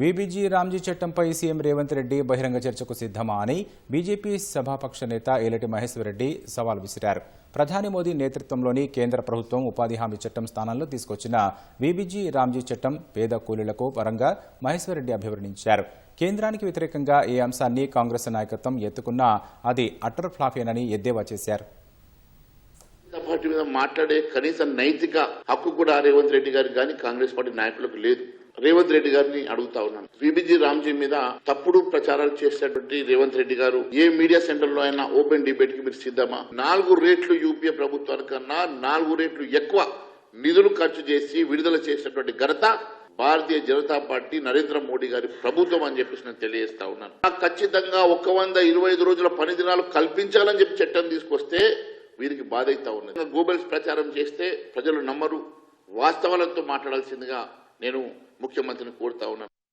VBG Ramji చట్టంపై CM Revanth Reddy బహిరంగ చర్చకు సిద్ధమా అని బీజేపీ సభాపక్ష నేత ఏలటి మహేశ్వరరెడ్డి సవాల్ విసిరారు. ప్రధాని మోదీ నేతృత్వంలోని కేంద్ర ప్రభుత్వం ఉపాధి హామీ చట్టం స్థానంలో తీసుకొచ్చిన వీబీజీ రామ్జీ చట్టం పేద కూలీలకు పరంగా మహేశ్వరరెడ్డి అభివర్ణించారు. కేంద్రానికి వ్యతిరేకంగా ఈ అంశాన్ని కాంగ్రెస్ నాయకత్వం ఎత్తుకున్నా అది అటర్ ఫ్లాఫేనని ఎద్దేవా చేశారు. పార్టీ మీద మాట్లాడే కనీస నైతిక హక్కు కూడా రేవంత్ రెడ్డి గారికి కానీ కాంగ్రెస్ పార్టీ నాయకులకు లేదు. రేవంత్ రెడ్డి గారిని అడుగుతా ఉన్నాను. విబిజీ రామ్జీ మీద తప్పుడు ప్రచారాలు చేసేటువంటి రేవంత్ రెడ్డి గారు ఏ మీడియా సెంటర్లో అయినా ఓపెన్ డిబేట్కి మీరు సిద్ధమా? నాలుగు రేట్లు యూపీఏ ప్రభుత్వానికన్నా నాలుగు రేట్లు ఎక్కువ నిధులు ఖర్చు చేసి విడుదల చేసినటువంటి ఘనత భారతీయ జనతా పార్టీ నరేంద్ర మోడీ గారి ప్రభుత్వం అని చెప్పేసి నేను తెలియజేస్తా ఉన్నాను. నాకు ఖచ్చితంగా ఒక వంద ఇరవై ఐదు రోజుల పని దినాలు కల్పించాలని చెప్పి చట్టం తీసుకొస్తే వీరికి బాధ అవుతా ఉన్నది. గూగుల్స్ ప్రచారం చేస్తే ప్రజలు నమ్మరు. వాస్తవాలతో మాట్లాడాల్సిందిగా నేను ముఖ్యమంత్రిని కోరుతా ఉన్నాను.